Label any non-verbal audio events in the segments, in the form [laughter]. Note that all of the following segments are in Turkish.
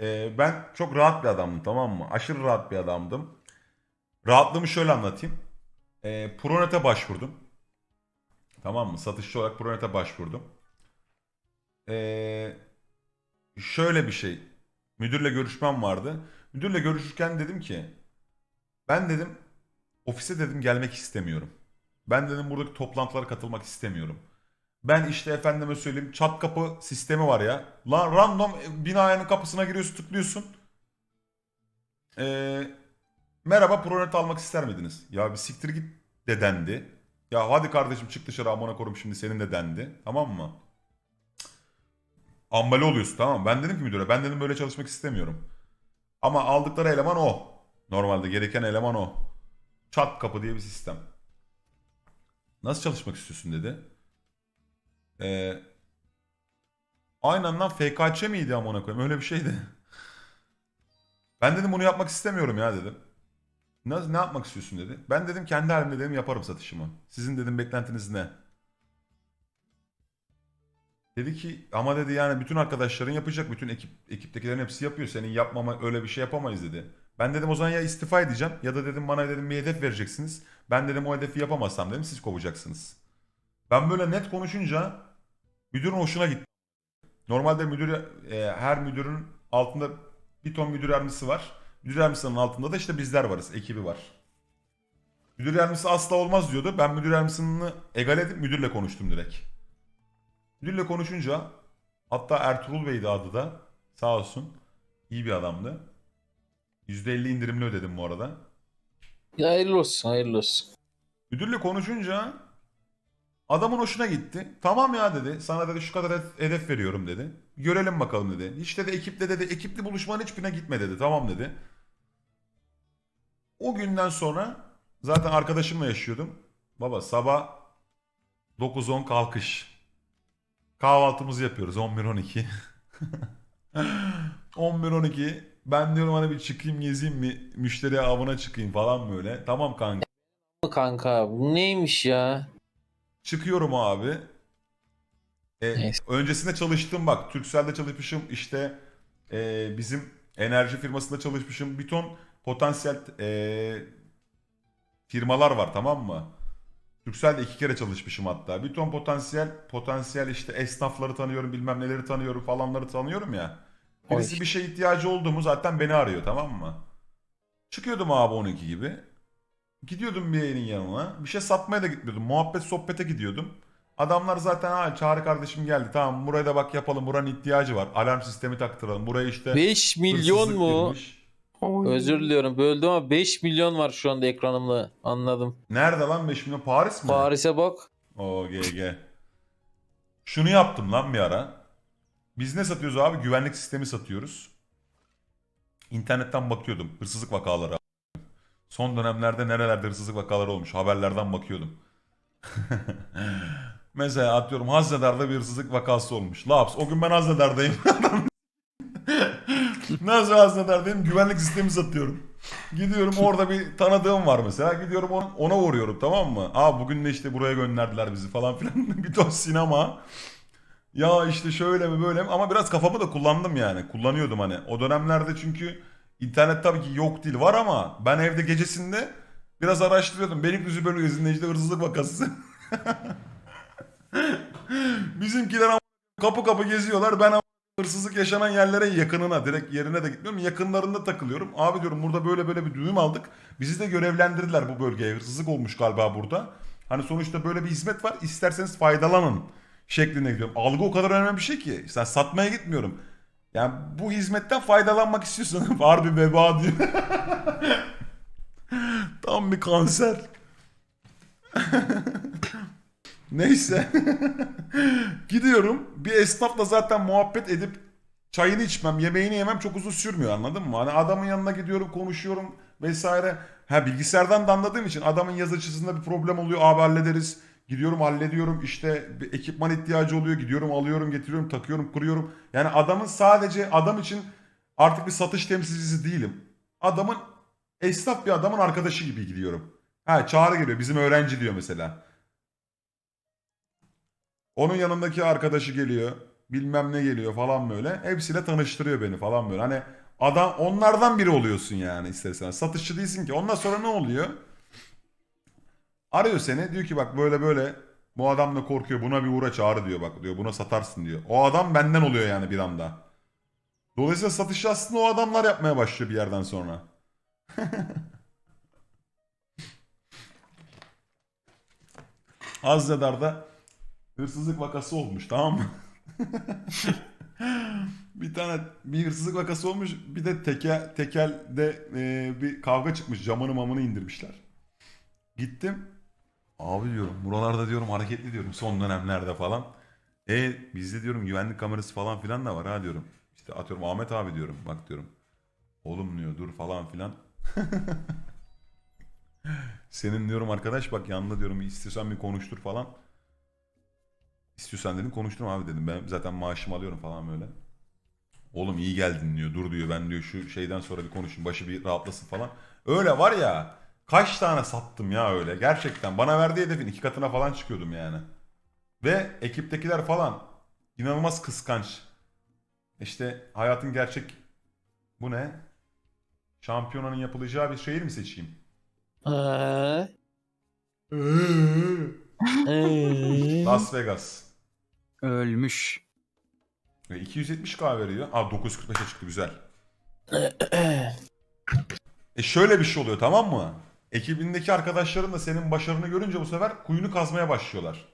Ee, ben çok rahat bir adamdım tamam mı? Aşırı rahat bir adamdım. Rahatlığımı şöyle anlatayım. Ee, Pronet'e başvurdum. Tamam mı? Satışçı olarak Pronet'e başvurdum. Ee, şöyle bir şey. Müdürle görüşmem vardı. Müdürle görüşürken dedim ki ben dedim ofise dedim gelmek istemiyorum. Ben dedim buradaki toplantılara katılmak istemiyorum. Ben işte efendime söyleyeyim çat kapı sistemi var ya. Lan random binanın kapısına giriyorsun tıklıyorsun. Ee, merhaba Pronet almak ister miydiniz? Ya bir siktir git de dendi. Ya hadi kardeşim çık dışarı amına korum şimdi senin de dendi. Tamam mı? Ambale oluyorsun tamam mı? Ben dedim ki müdüre ben dedim böyle çalışmak istemiyorum. Ama aldıkları eleman o. Normalde gereken eleman o. Çat kapı diye bir sistem. Nasıl çalışmak istiyorsun dedi. Ee, aynen lan FKÇ miydi amına koyayım öyle bir şeydi. Ben dedim bunu yapmak istemiyorum ya dedim. Ne, ne yapmak istiyorsun dedi. Ben dedim kendi halimde dedim yaparım satışımı. Sizin dedim beklentiniz ne? Dedi ki ama dedi yani bütün arkadaşların yapacak. Bütün ekip ekiptekilerin hepsi yapıyor. Senin yapmama öyle bir şey yapamayız dedi. Ben dedim o zaman ya istifa edeceğim ya da dedim bana dedim bir hedef vereceksiniz. Ben dedim o hedefi yapamazsam dedim siz kovacaksınız. Ben böyle net konuşunca müdürün hoşuna gitti. Normalde müdür e, her müdürün altında bir ton müdür yardımcısı var. Müdür yardımcısının altında da işte bizler varız, ekibi var. Müdür yardımcısı asla olmaz diyordu. Ben müdür yardımcısını egal edip müdürle konuştum direkt. Müdürle konuşunca hatta Ertuğrul Bey'di adı da sağ olsun iyi bir adamdı. %50 indirimli ödedim bu arada. Hayırlı olsun, hayırlı olsun. Müdürle konuşunca adamın hoşuna gitti. Tamam ya dedi. Sana dedi şu kadar hedef- veriyorum dedi. Görelim bakalım dedi. Hiç dedi ekiple dedi ekipli buluşmanın hiçbirine gitme dedi. Tamam dedi. O günden sonra zaten arkadaşımla yaşıyordum. Baba sabah 9-10 kalkış. Kahvaltımızı yapıyoruz 11-12. 11-12 [laughs] ben diyorum hani bir çıkayım gezeyim mi müşteri avına çıkayım falan böyle. Tamam kanka. Kanka bu neymiş ya? Çıkıyorum abi. E, Neyse. öncesinde çalıştım bak. Turkcell'de çalışmışım. işte e, bizim enerji firmasında çalışmışım. Bir ton potansiyel e, firmalar var tamam mı? Turkcell'de iki kere çalışmışım hatta. Bir ton potansiyel potansiyel işte esnafları tanıyorum bilmem neleri tanıyorum falanları tanıyorum ya. Birisi bir şey ihtiyacı oldu mu zaten beni arıyor tamam mı? Çıkıyordum abi 12 gibi. Gidiyordum bir yayının yanına. Bir şey satmaya da gitmiyordum. Muhabbet sohbete gidiyordum. Adamlar zaten ha Çağrı kardeşim geldi. Tamam buraya da bak yapalım. Buranın ihtiyacı var. Alarm sistemi taktıralım. Buraya işte 5 milyon hırsızlık mu? girmiş. Özür diliyorum böldüm ama 5 milyon var şu anda ekranımda anladım. Nerede lan 5 milyon? Paris mi? Paris'e bak. O GG. Şunu yaptım lan bir ara. Biz ne satıyoruz abi? Güvenlik sistemi satıyoruz. İnternetten bakıyordum. Hırsızlık vakaları. Son dönemlerde nerelerde hırsızlık vakaları olmuş. Haberlerden bakıyordum. [laughs] Mesela atıyorum Haznedar'da bir hırsızlık vakası olmuş. Laps. O gün ben Haznedar'dayım. [laughs] Nasıl Haznedar'dayım? Güvenlik sistemi satıyorum. Gidiyorum [laughs] orada bir tanıdığım var mesela. Gidiyorum ona, ona uğruyorum tamam mı? Aa bugün de işte buraya gönderdiler bizi falan filan. bir ton sinema. Ya işte şöyle mi böyle mi ama biraz kafamı da kullandım yani. Kullanıyordum hani. O dönemlerde çünkü internet tabii ki yok değil var ama ben evde gecesinde biraz araştırıyordum. Beylikdüzü bölgesinde işte hırsızlık vakası. [laughs] Bizimkiler kapı kapı geziyorlar. Ben hırsızlık yaşanan yerlere yakınına direkt yerine de gitmiyorum. Yakınlarında takılıyorum. Abi diyorum burada böyle böyle bir düğüm aldık. Bizi de görevlendirdiler bu bölgeye. Hırsızlık olmuş galiba burada. Hani sonuçta böyle bir hizmet var. İsterseniz faydalanın şeklinde gidiyorum. Algı o kadar önemli bir şey ki. Sen satmaya gitmiyorum. Yani bu hizmetten faydalanmak istiyorsan var [laughs] bir veba diyor. [laughs] Tam bir kanser. [laughs] Neyse. Gidiyorum. Bir esnafla zaten muhabbet edip çayını içmem, yemeğini yemem çok uzun sürmüyor anladın mı? Hani adamın yanına gidiyorum, konuşuyorum vesaire. Ha bilgisayardan da anladığım için adamın yazıcısında bir problem oluyor. Abi hallederiz. Gidiyorum hallediyorum işte bir ekipman ihtiyacı oluyor. Gidiyorum alıyorum getiriyorum takıyorum kuruyorum. Yani adamın sadece adam için artık bir satış temsilcisi değilim. Adamın esnaf bir adamın arkadaşı gibi gidiyorum. Ha çağrı geliyor bizim öğrenci diyor mesela. Onun yanındaki arkadaşı geliyor. bilmem ne geliyor falan böyle. Hepsiyle tanıştırıyor beni falan böyle. Hani adam onlardan biri oluyorsun yani istersen. Satışçı değilsin ki. Ondan sonra ne oluyor? Arıyor seni diyor ki bak böyle böyle bu adam da korkuyor buna bir uğra çağır diyor bak diyor buna satarsın diyor. O adam benden oluyor yani bir anda. Dolayısıyla satışı aslında o adamlar yapmaya başlıyor bir yerden sonra. [laughs] Hazredar'da hırsızlık vakası olmuş tamam mı? [laughs] bir tane bir hırsızlık vakası olmuş bir de tekel, tekelde e, bir kavga çıkmış camını mamını indirmişler. Gittim. Abi diyorum buralarda diyorum hareketli diyorum son dönemlerde falan. E bizde diyorum güvenlik kamerası falan filan da var ha diyorum. İşte atıyorum Ahmet abi diyorum bak diyorum. Oğlum diyor dur falan filan. [laughs] Senin diyorum arkadaş bak yanında diyorum istiyorsan bir konuştur falan. İstiyorsan dedim konuşturum abi dedim. Ben zaten maaşımı alıyorum falan böyle. Oğlum iyi geldin diyor. Dur diyor ben diyor şu şeyden sonra bir konuşayım. Başı bir rahatlasın falan. Öyle var ya. Kaç tane sattım ya öyle. Gerçekten. Bana verdiği hedefin iki katına falan çıkıyordum yani. Ve ekiptekiler falan inanılmaz kıskanç. İşte hayatın gerçek bu ne? Şampiyonanın yapılacağı bir şehir mi seçeyim? Ha. Ee. Las Vegas. Ölmüş. Ve 270k veriyor. Aa 945'e çıktı güzel. E şöyle bir şey oluyor tamam mı? Ekibindeki arkadaşların da senin başarını görünce bu sefer kuyunu kazmaya başlıyorlar.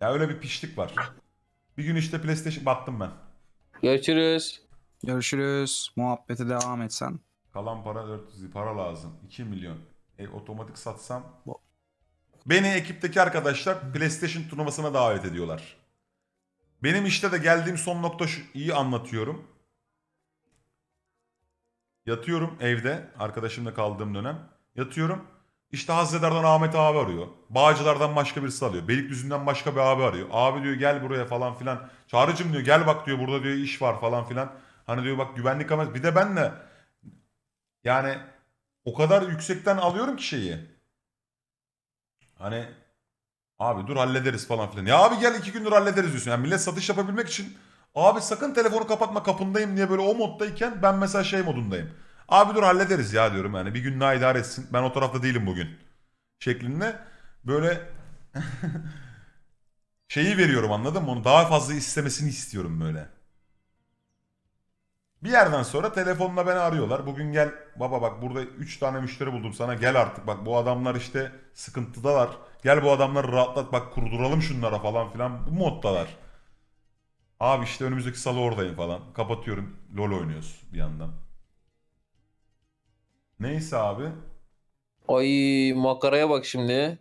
Ya öyle bir pişlik var. Bir gün işte PlayStation battım ben. Görüşürüz. Görüşürüz. Muhabbete devam etsen. Kalan para 400 para lazım. 2 milyon. E otomatik satsam. Beni ekipteki arkadaşlar PlayStation turnuvasına davet ediyorlar. Benim işte de geldiğim son nokta şu iyi anlatıyorum. Yatıyorum evde arkadaşımla kaldığım dönem. Yatıyorum. İşte Hazredar'dan Ahmet abi arıyor. Bağcılar'dan başka birisi arıyor. Beylikdüzü'nden başka bir abi arıyor. Abi diyor gel buraya falan filan. Çağrıcım diyor gel bak diyor burada diyor iş var falan filan. Hani diyor bak güvenlik kamerası. Bir de ben de yani o kadar yüksekten alıyorum ki şeyi. Hani abi dur hallederiz falan filan. Ya abi gel iki gündür hallederiz diyorsun. Yani millet satış yapabilmek için abi sakın telefonu kapatma kapındayım diye böyle o moddayken ben mesela şey modundayım. Abi dur hallederiz ya diyorum yani bir gün daha idare etsin. Ben o tarafta değilim bugün. Şeklinde böyle [laughs] şeyi veriyorum anladın mı? Onu daha fazla istemesini istiyorum böyle. Bir yerden sonra telefonla beni arıyorlar. Bugün gel baba bak burada 3 tane müşteri buldum sana gel artık bak bu adamlar işte sıkıntıdalar. Gel bu adamları rahatlat bak kurduralım şunlara falan filan bu moddalar. Abi işte önümüzdeki salı oradayım falan. Kapatıyorum. LoL oynuyoruz bir yandan. Neyse abi. Ay makaraya bak şimdi.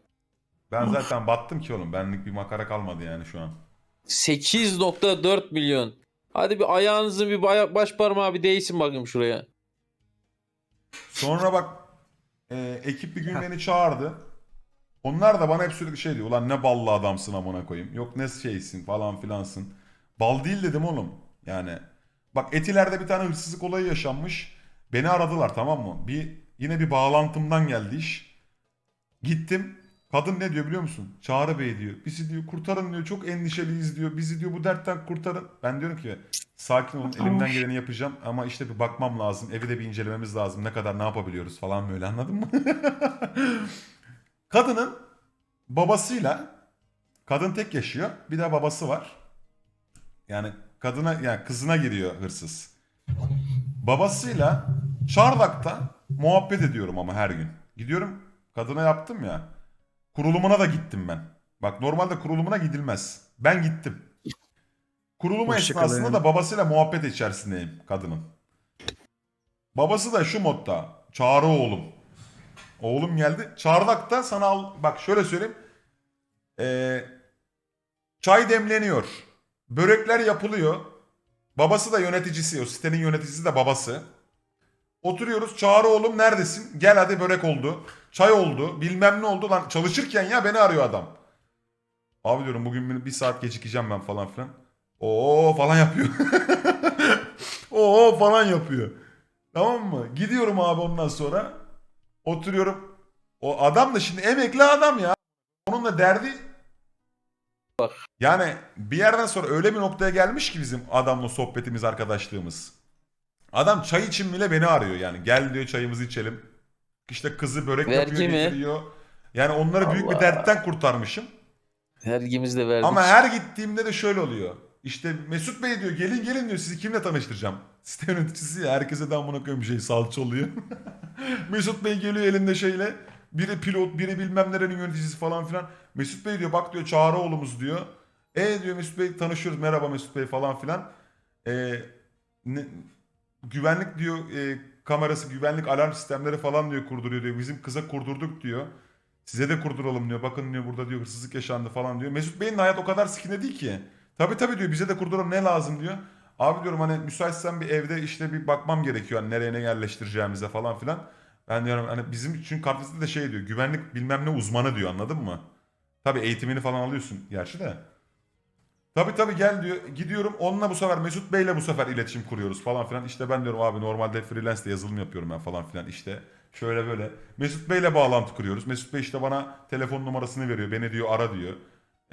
Ben zaten battım ki oğlum. Benlik bir makara kalmadı yani şu an. 8.4 milyon. Hadi bir ayağınızın bir baya- baş parmağı bir değsin bakayım şuraya. Sonra bak e, ekip bir gün beni çağırdı. Onlar da bana hep sürekli şey diyor. Ulan ne ballı adamsın amına koyayım. Yok ne şeysin falan filansın. Bal değil dedim oğlum. Yani bak Etiler'de bir tane hırsızlık olayı yaşanmış. Beni aradılar tamam mı? Bir yine bir bağlantımdan geldi iş. Gittim. Kadın ne diyor biliyor musun? Çağrı Bey diyor. Bizi diyor kurtarın diyor. Çok endişeliyiz diyor. Bizi diyor bu dertten kurtarın. Ben diyorum ki sakin olun elimden geleni yapacağım. Ama işte bir bakmam lazım. Evi de bir incelememiz lazım. Ne kadar ne yapabiliyoruz falan böyle anladın mı? [laughs] Kadının babasıyla kadın tek yaşıyor. Bir de babası var. Yani kadına yani kızına giriyor hırsız. Babasıyla Çardak'ta muhabbet ediyorum ama her gün. Gidiyorum kadına yaptım ya. Kurulumuna da gittim ben. Bak normalde kurulumuna gidilmez. Ben gittim. Kurulumu Hoşça esnasında da babasıyla muhabbet içerisindeyim kadının. Babası da şu modda. Çağrı oğlum. Oğlum geldi. Çardak'ta sana al... Bak şöyle söyleyeyim. Ee, çay demleniyor. Börekler yapılıyor. Babası da yöneticisi. O sitenin yöneticisi de babası. Oturuyoruz. Çağrı oğlum neredesin? Gel hadi börek oldu. Çay oldu. Bilmem ne oldu. Lan çalışırken ya beni arıyor adam. Abi diyorum bugün bir- saat gecikeceğim ben falan filan. Oo falan yapıyor. [laughs] Oo falan yapıyor. Tamam mı? Gidiyorum abi ondan sonra. Oturuyorum. O adam da şimdi emekli adam ya. Onun da derdi Yani bir yerden sonra öyle bir noktaya gelmiş ki bizim adamla sohbetimiz, arkadaşlığımız. Adam çay için bile beni arıyor yani. Gel diyor çayımızı içelim. İşte kızı börek Vergi yapıyor mi? getiriyor. Yani onları büyük bir dertten kurtarmışım. Vergimizi de verdik. Ama her gittiğimde de şöyle oluyor. İşte Mesut Bey diyor gelin gelin diyor sizi kimle tanıştıracağım. [laughs] Site yöneticisi ya herkese de amına koyayım şey salça oluyor. [laughs] Mesut Bey geliyor elinde şeyle. Biri pilot biri bilmem nerenin yöneticisi falan filan. Mesut Bey diyor bak diyor Çağrı oğlumuz diyor. E diyor Mesut Bey tanışıyoruz merhaba Mesut Bey falan filan. E, ne- güvenlik diyor e, kamerası güvenlik alarm sistemleri falan diyor kurduruyor diyor. Bizim kıza kurdurduk diyor. Size de kurduralım diyor. Bakın diyor burada diyor hırsızlık yaşandı falan diyor. Mesut Bey'in hayat o kadar sikine değil ki. Tabii tabii diyor bize de kurduralım ne lazım diyor. Abi diyorum hani müsaitsen bir evde işte bir bakmam gerekiyor. Hani nereye ne yerleştireceğimize falan filan. Ben diyorum hani bizim için kartvizite de şey diyor. Güvenlik bilmem ne uzmanı diyor anladın mı? Tabii eğitimini falan alıyorsun gerçi de. Tabii tabii gel diyor. Gidiyorum onunla bu sefer Mesut Bey'le bu sefer iletişim kuruyoruz falan filan. İşte ben diyorum abi normalde freelance de yazılım yapıyorum ben falan filan. İşte şöyle böyle. Mesut Bey'le bağlantı kuruyoruz. Mesut Bey işte bana telefon numarasını veriyor. Beni diyor ara diyor.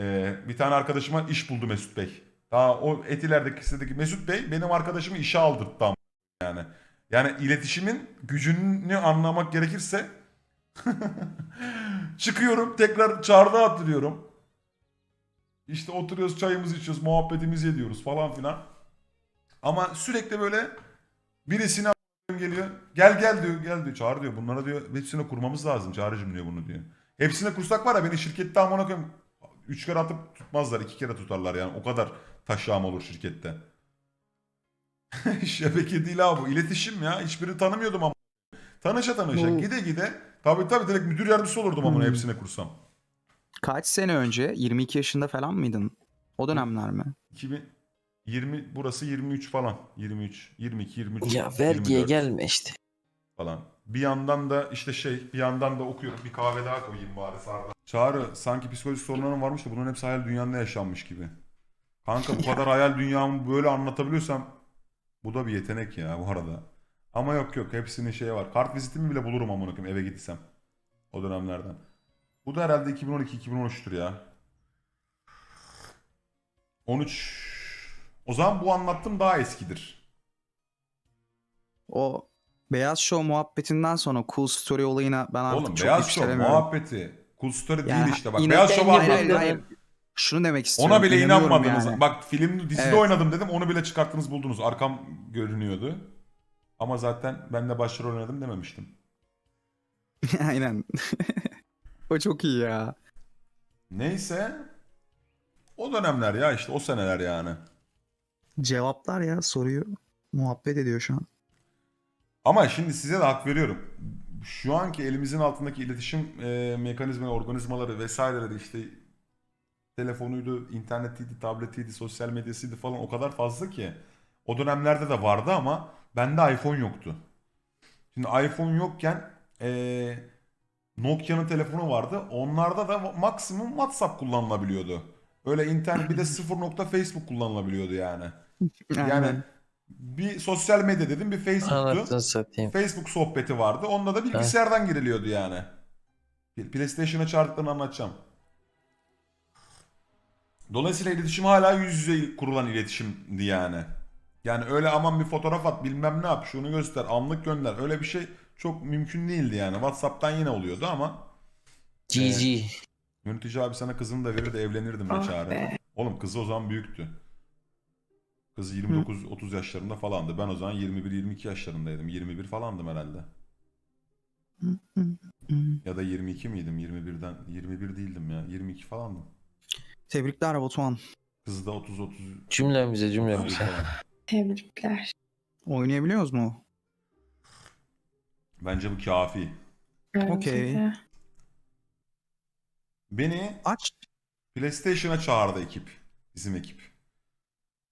Ee, bir tane arkadaşıma iş buldu Mesut Bey. Daha o Etiler'deki sitedeki Mesut Bey benim arkadaşımı işe aldırttı ama yani. Yani iletişimin gücünü anlamak gerekirse [laughs] çıkıyorum tekrar çağrıda hatırlıyorum. İşte oturuyoruz çayımızı içiyoruz muhabbetimizi ediyoruz falan filan. Ama sürekli böyle birisine a- geliyor. Gel gel diyor gel diyor çağır diyor. Bunlara diyor hepsine kurmamız lazım çağrıcım diyor bunu diyor. Hepsine kursak var ya beni şirkette amına koyayım. Üç kere atıp tutmazlar iki kere tutarlar yani. O kadar taşağım olur şirkette. [laughs] Şebeke değil abi bu. İletişim ya. Hiçbirini tanımıyordum ama. Tanışa tanışa. Gide gide. Tabii tabii direkt müdür yardımcısı olurdum amına Hmm. hepsine kursam. Kaç sene önce? 22 yaşında falan mıydın? O dönemler mi? 2020 burası 23 falan. 23, 22, 23. Ya vergiye 24 gelme işte. falan. Bir yandan da işte şey bir yandan da okuyorum. Bir kahve daha koyayım bari sarda. Çağrı sanki psikolojik sorunların varmış da bunların hepsi hayal dünyanda yaşanmış gibi. Kanka bu [laughs] kadar hayal dünyamı böyle anlatabiliyorsam bu da bir yetenek ya bu arada. Ama yok yok hepsinin şeyi var. Kart vizitimi bile bulurum amına koyayım eve gitsem. O dönemlerden. Bu da herhalde 2012-2013'tür ya. 13 O zaman bu anlattığım daha eskidir. O Beyaz Show muhabbetinden sonra Cool Story olayına ben artık Oğlum çok Beyaz Show muhabbeti. Cool Story Ya, değil işte bak. Beyaz Ben Show'a Hayır, hayır, yapıyorum. hayır. Şunu demek istiyorum. Ona bile inanmadınız. yani. Bak film dizide Evet. oynadım dedim onu bile çıkarttınız buldunuz. Arkam görünüyordu. Ama zaten ben de başrol oynadım dememiştim. [laughs] Aynen. [laughs] o çok iyi ya. Neyse. O dönemler ya işte o seneler yani. Cevaplar ya soruyu muhabbet ediyor şu an. Ama şimdi size de hak veriyorum. Şu anki elimizin altındaki iletişim e, mekanizma, organizmaları vesaireleri işte telefonuydu, internetiydi, tabletiydi, sosyal medyasıydı falan o kadar fazla ki. O dönemlerde de vardı ama bende iPhone yoktu. Şimdi iPhone yokken e, Nokia'nın telefonu vardı. Onlarda da maksimum WhatsApp kullanılabiliyordu. Öyle internet bir de [laughs] sıfır nokta Facebook kullanılabiliyordu yani. Yani bir sosyal medya dedim bir Facebook'tu. Anasını satayım. Facebook sohbeti vardı. Onda da bilgisayardan giriliyordu yani. PlayStation'a çağırdıklarını anlatacağım. Dolayısıyla iletişim hala yüz yüze kurulan iletişimdi yani. Yani öyle aman bir fotoğraf at bilmem ne yap şunu göster anlık gönder öyle bir şey çok mümkün değildi yani. Whatsapp'tan yine oluyordu ama GG. yönetici abi sana kızını da verir de evlenirdim Ah çağrı. be. Oğlum kızı o zaman büyüktü. Kız 29-30 yaşlarında falandı. Ben o zaman 21-22 yaşlarındaydım. 21 falandım herhalde. Ya da 22 miydim? 21'den 21 değildim ya. 22 falandım. Tebrikler Batuhan. Kız da 30 30 Cümlemize cümlemize. Tebrikler. Oynayabiliyoruz mu? Bence bu kafi. Bence Okey. de. Beni Aç. PlayStation'a çağırdı ekip. Bizim ekip.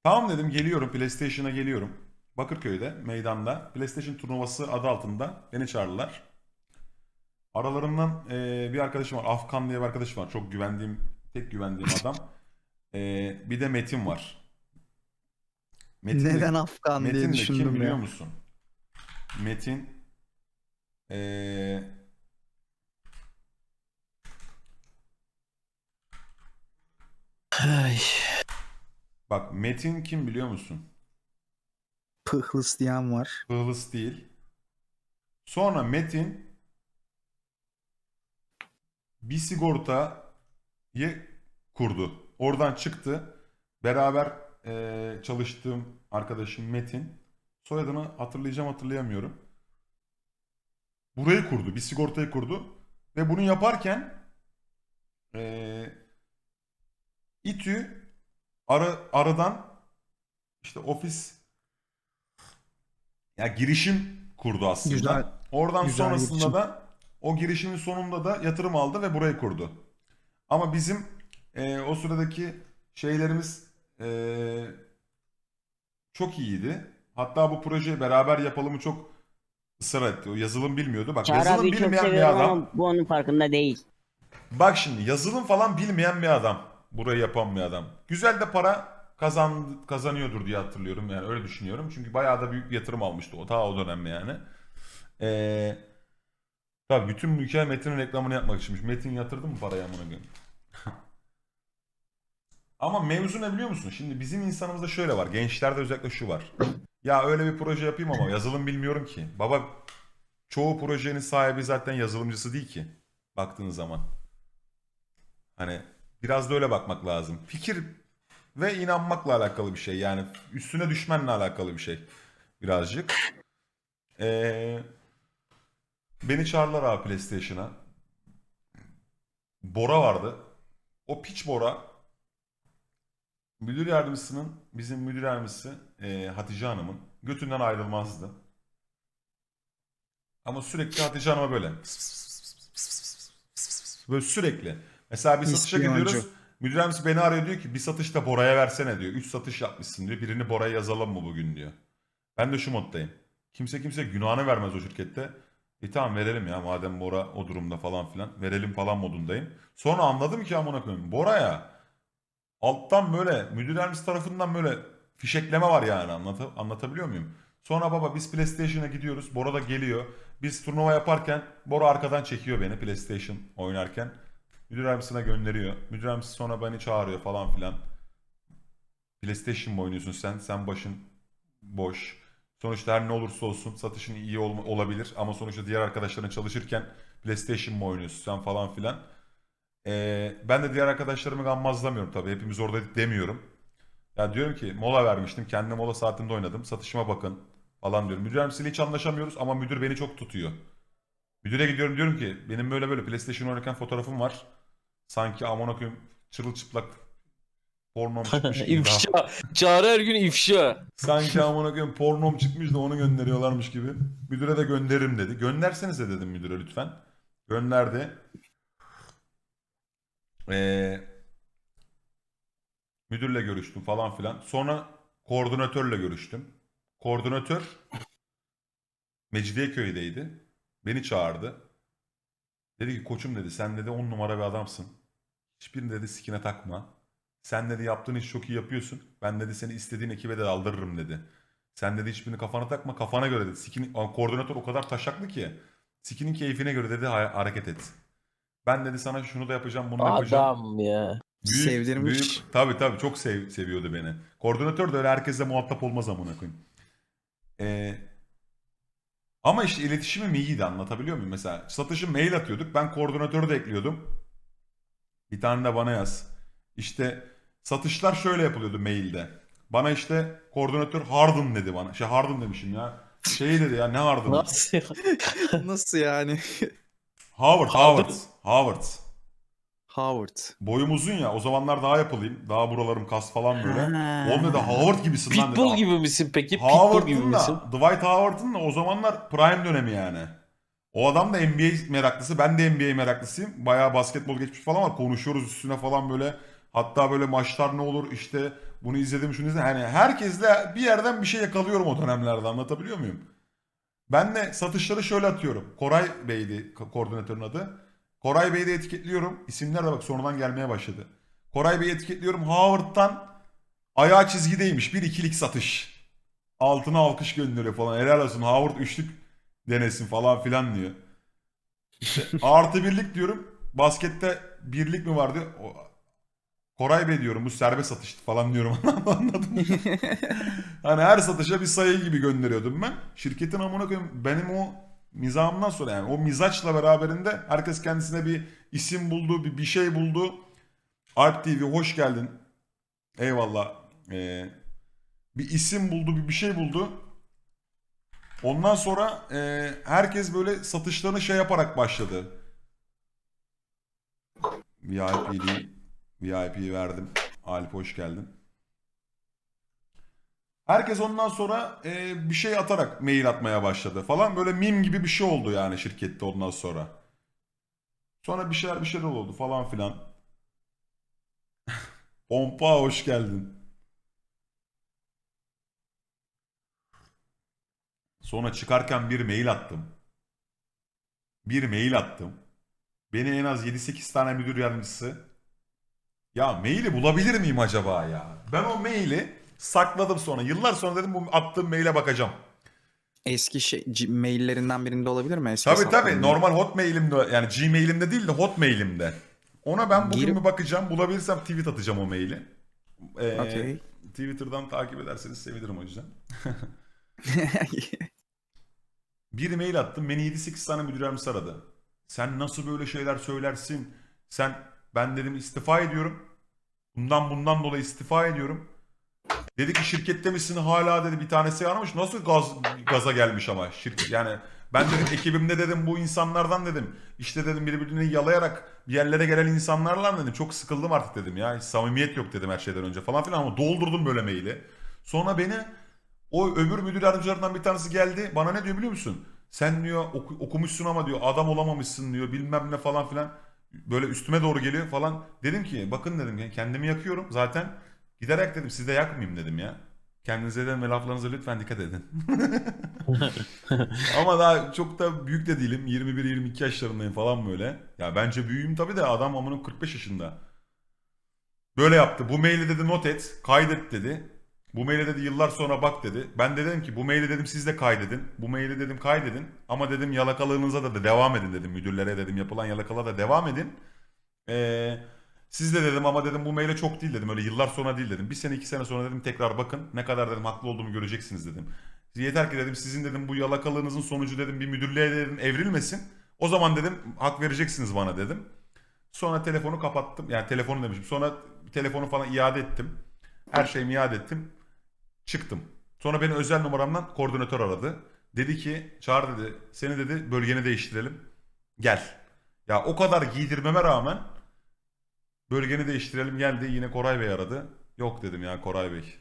Tamam dedim geliyorum PlayStation'a geliyorum. Bakırköy'de meydanda PlayStation turnuvası adı altında beni çağırdılar. Aralarından eee, bir arkadaşım var. Afkan diye bir arkadaşım var. Çok güvendiğim, tek güvendiğim adam. Eee, bir de Metin var. Metin de- Neden Afgan Metin diye de kim düşündüm biliyor ya. musun? Metin eee Ay. Bak Metin kim biliyor musun? Pıhlıs diyen var. Hıhlıs değil. Sonra Metin bir sigortayı kurdu. Oradan çıktı. Beraber eee, çalıştığım arkadaşım Metin. Soyadını hatırlayacağım hatırlayamıyorum. Burayı kurdu. Bir sigortayı kurdu. Ve bunu yaparken eee İTÜ arı, arıdan işte ofis ya girişim kurdu aslında. Güzel. Oradan Güzel sonrasında girişim. da o girişimin sonunda da yatırım aldı ve burayı kurdu. Ama bizim e, o sıradaki şeylerimiz e, çok iyiydi. Hatta bu projeyi beraber yapalımı çok ısrar etti. O yazılım bilmiyordu. Bak Çağrı yazılım abiyi çok bilmeyen bir seviyorum adam. ama bu onun farkında değil. Bak şimdi yazılım falan bilmeyen bir adam. Burayı yapan bir adam. Güzel de para kazan, kazanıyordur diye hatırlıyorum. Yani öyle düşünüyorum. Çünkü bayağı da büyük bir yatırım almıştı o ta o dönem yani. Ee, tabii bütün ülke Metin'in reklamını yapmak içinmiş. Metin yatırdı mı parayı amına koyayım? [laughs] Ama mevzu ne biliyor musun? Şimdi bizim insanımızda şöyle var. Gençlerde özellikle şu var. Ya öyle bir proje yapayım ama yazılım bilmiyorum ki. Baba çoğu projenin sahibi zaten yazılımcısı değil ki. Baktığın zaman. Hani biraz da öyle bakmak lazım. Fikir ve inanmakla alakalı bir şey. Yani üstüne düşmenle alakalı bir şey. Birazcık. Ee, beni çağırdılar abi PlayStation'a. Bora vardı. O piç Bora müdür yardımcısının bizim müdür yardımcısı ee, Hatice Hanım'ın götünden ayrılmazdı. Ama sürekli Hatice Hanım'a böyle böyle sürekli. Mesela bir satışa İspiyoncu. gidiyoruz. Müdür yardımcısı beni arıyor diyor ki bir satışta Bora'ya versene diyor. 3 satış yapmışsın diyor. Birini Bora'ya yazalım mı bugün diyor. Ben de şu moddayım. Kimse kimse günahını vermez o şirkette. E tamam verelim ya madem Bora o durumda falan filan. Verelim falan modundayım. Sonra anladım ki amına koyayım. Bora'ya alttan böyle müdür yardımcısı tarafından böyle fişekleme var yani anlata- anlatabiliyor muyum? Sonra baba biz PlayStation'a gidiyoruz. Bora da geliyor. Biz turnuva yaparken Bora arkadan çekiyor beni PlayStation oynarken. Müdür yardımcısına gönderiyor. Müdür yardımcısı sonra beni çağırıyor falan filan. PlayStation mı oynuyorsun sen? Sen başın boş. Sonuçta her ne olursa olsun satışın iyi olma- olabilir. Ama sonuçta diğer arkadaşların çalışırken PlayStation mı oynuyorsun sen falan filan. Ee, ben de diğer arkadaşlarımı gammazlamıyorum tabii. Hepimiz oradaydık demiyorum. Ya diyorum ki mola vermiştim. Kendi mola saatinde oynadım. Satışıma bakın falan diyorum. Müdür yardımcısıyla hiç anlaşamıyoruz ama müdür beni çok tutuyor. Müdüre gidiyorum diyorum ki benim böyle böyle PlayStation oynarken fotoğrafım var. Sanki amına koyayım çırılçıplak pornom [laughs] çıkmış gibi. ifşa. Çağrı her gün ifşa. Sanki [laughs] amına koyayım pornom çıkmış da onu gönderiyorlarmış gibi. Müdüre de gönderirim dedi. Göndersenize dedim müdüre lütfen. Gönderdi. Ee, müdürle görüştüm falan filan. Sonra koordinatörle görüştüm. Koordinatör Mecidiyeköy'deydi. Beni çağırdı. Dedi ki koçum dedi sen dedi on numara bir adamsın. Hiçbirini dedi sikine takma. Sen dedi yaptığın işi çok iyi yapıyorsun. Ben dedi seni istediğin ekibe de aldırırım dedi. Sen dedi hiçbirini kafana takma kafana göre dedi. Sikin, koordinatör o kadar taşaklı ki. Sikinin keyfine göre dedi ha- hareket et. Ben dedi sana şunu da yapacağım bunu da yapacağım. Adam ya. Sevdirmiş. Büyük, tabii tabii çok sev, seviyordu beni. Koordinatör de öyle herkesle muhatap olmaz amına koyayım. Ee, ama işte iletişimim iyiydi anlatabiliyor muyum? Mesela satışı mail atıyorduk. Ben koordinatörü de ekliyordum. Bir tane de bana yaz. İşte satışlar şöyle yapılıyordu mailde. Bana işte koordinatör Harden dedi bana. Şey Harden demişim ya. Şey dedi ya ne Harden? Nasıl? [laughs] Nasıl yani? [laughs] Howard. Howard. Howard. Howard. Boyum uzun ya. O zamanlar daha yapılıyım. Daha buralarım kas falan böyle. Oğlum dedi Howard gibisin lan dedi. Pitbull gibi misin peki? Pitbull gibi Howard'ın misin? da Dwight Howard'ın da o zamanlar prime dönemi yani. O adam da NBA meraklısı. Ben de NBA meraklısıyım. Bayağı basketbol geçmiş falan var. Konuşuyoruz üstüne falan böyle. Hatta böyle maçlar ne olur işte bunu izledim şunu izledim. Hani herkesle bir yerden bir şey yakalıyorum o dönemlerde anlatabiliyor muyum? Ben de satışları şöyle atıyorum. Koray Bey'di ko- koordinatörün adı. Koray Bey'i de etiketliyorum. İsimler de bak sonradan gelmeye başladı. Koray Bey'i etiketliyorum. Howard'tan ayağı çizgideymiş. Bir ikilik satış. Altına alkış gönderiyor falan. Helal olsun Howard üçlük denesin falan filan diyor. İşte [laughs] artı birlik diyorum. Baskette birlik mi var diyor. O- Koray Bey diyorum bu serbest satıştı falan diyorum [laughs] anladın mı? hani her satışa bir sayı gibi gönderiyordum ben. Şirketin amına koyayım benim o mizahımdan sonra yani o mizaçla beraberinde herkes kendisine bir isim buldu, bir, bir şey buldu. Alp TV hoş geldin. Eyvallah. Ee, bir isim buldu, bir bir şey buldu. Ondan sonra e, herkes böyle satışlarını şey yaparak başladı. VIP. VIP'yi verdim. Alp hoş geldin. Herkes ondan sonra e, bir şey atarak mail atmaya başladı falan. Böyle mim gibi bir şey oldu yani şirkette ondan sonra. Sonra bir şeyler bir şeyler oldu falan filan. [laughs] Pompa hoş geldin. Sonra çıkarken bir mail attım. Bir mail attım. Beni en az 7-8 tane müdür yardımcısı. Ya maili bulabilir miyim acaba ya? Ben o maili sakladım sonra. Yıllar sonra dedim bu attığım maile bakacağım. Eski şey, maillerinden birinde olabilir mi? Eski Tabii tabii hesaplarında? normal hotmailimde yani gmailimde değil de hotmailimde. Ona ben bugün Girip- bir bakacağım. Bulabilirsem tweet atacağım o maili. Ee, Okey. Twitter'dan takip ederseniz sevinirim o yüzden. [laughs] Bir mail attım. Beni 7-8 tane müdür yardımcısı aradı. Sen nasıl böyle şeyler söylersin? Sen ben dedim istifa ediyorum. Bundan bundan dolayı istifa ediyorum. Dedi ki şirkette misin hala dedi bir tanesi aramış. Nasıl gaz gaza gelmiş ama şirket yani ben dedim ekibimde dedim bu insanlardan dedim. İşte dedim birbirini yalayarak bir yerlere gelen insanlarla dedim. Çok sıkıldım artık dedim ya. Hiç samimiyet yok dedim her şeyden önce falan filan ama doldurdum böyle maili. Sonra beni o öbür müdür yardımcılarından bir tanesi geldi. Bana ne diyor biliyor musun? Sen diyor oku- okumuşsun ama diyor adam olamamışsın diyor bilmem ne falan filan. Böyle üstüme doğru geliyor falan. Dedim ki bakın dedim kendimi yakıyorum zaten. Giderek dedim siz de yakmayayım dedim ya. Kendinize dedim ve laflarınıza lütfen dikkat edin. [laughs] ama daha çok da büyük de değilim. 21-22 yaşlarındayım falan böyle. Ya bence büyüğüm tabii de adam amının 45 yaşında. Böyle yaptı. Bu maili dedi not et, kaydet dedi. Bu maili dedi yıllar sonra bak dedi. Ben de dedim ki bu maili dedim siz de kaydedin. Bu maili dedim kaydedin. Ama dedim yalakalığınıza da, da devam edin dedim. Müdürlere dedim yapılan yalakalığa da devam edin. Ee, siz de dedim ama dedim bu maile çok değil dedim. Öyle yıllar sonra değil dedim. Bir sene iki sene sonra dedim tekrar bakın. Ne kadar dedim haklı olduğumu göreceksiniz dedim. Yeter ki dedim sizin dedim bu yalakalığınızın sonucu dedim bir müdürlüğe dedim evrilmesin. O zaman dedim hak vereceksiniz bana dedim. Sonra telefonu kapattım. Yani telefonu demişim. Sonra telefonu falan iade ettim. Her şeyimi iade ettim. Çıktım. Sonra beni özel numaramdan koordinatör aradı. Dedi ki çağır dedi seni dedi bölgeni değiştirelim. Gel. Ya o kadar giydirmeme rağmen bölgeni değiştirelim geldi. Yine Koray Bey aradı. Yok dedim ya Koray Bey.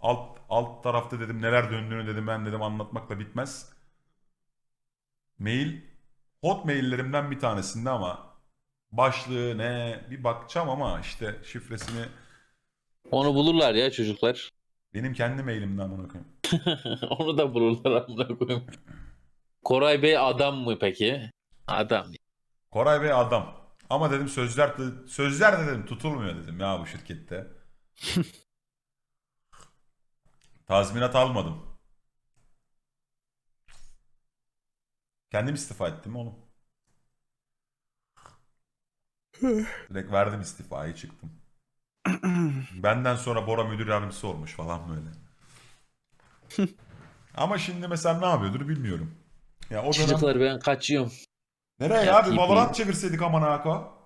Alt, alt tarafta dedim neler döndüğünü dedim ben dedim anlatmakla bitmez. Mail hot maillerimden bir tanesinde ama başlığı ne bir bakacağım ama işte şifresini Onu bulurlar ya çocuklar. Benim kendi mailimden bunu koyayım. [laughs] Onu da bulurlar amına koyayım. Koray Bey adam mı peki? Adam. Koray Bey adam. Ama dedim sözler de, sözler de dedim tutulmuyor dedim ya bu şirkette. [laughs] Tazminat almadım. Kendim istifa ettim oğlum. [sighs] Direkt verdim istifayı çıktım. Benden sonra Bora müdür yardımcısı olmuş falan böyle. Ama şimdi mesela ne yapıyordur bilmiyorum. Ya o dönem... Çocuklar ben kaçıyorum. Nereye Ya abi? TP. Valorant çevirseydik aman haka.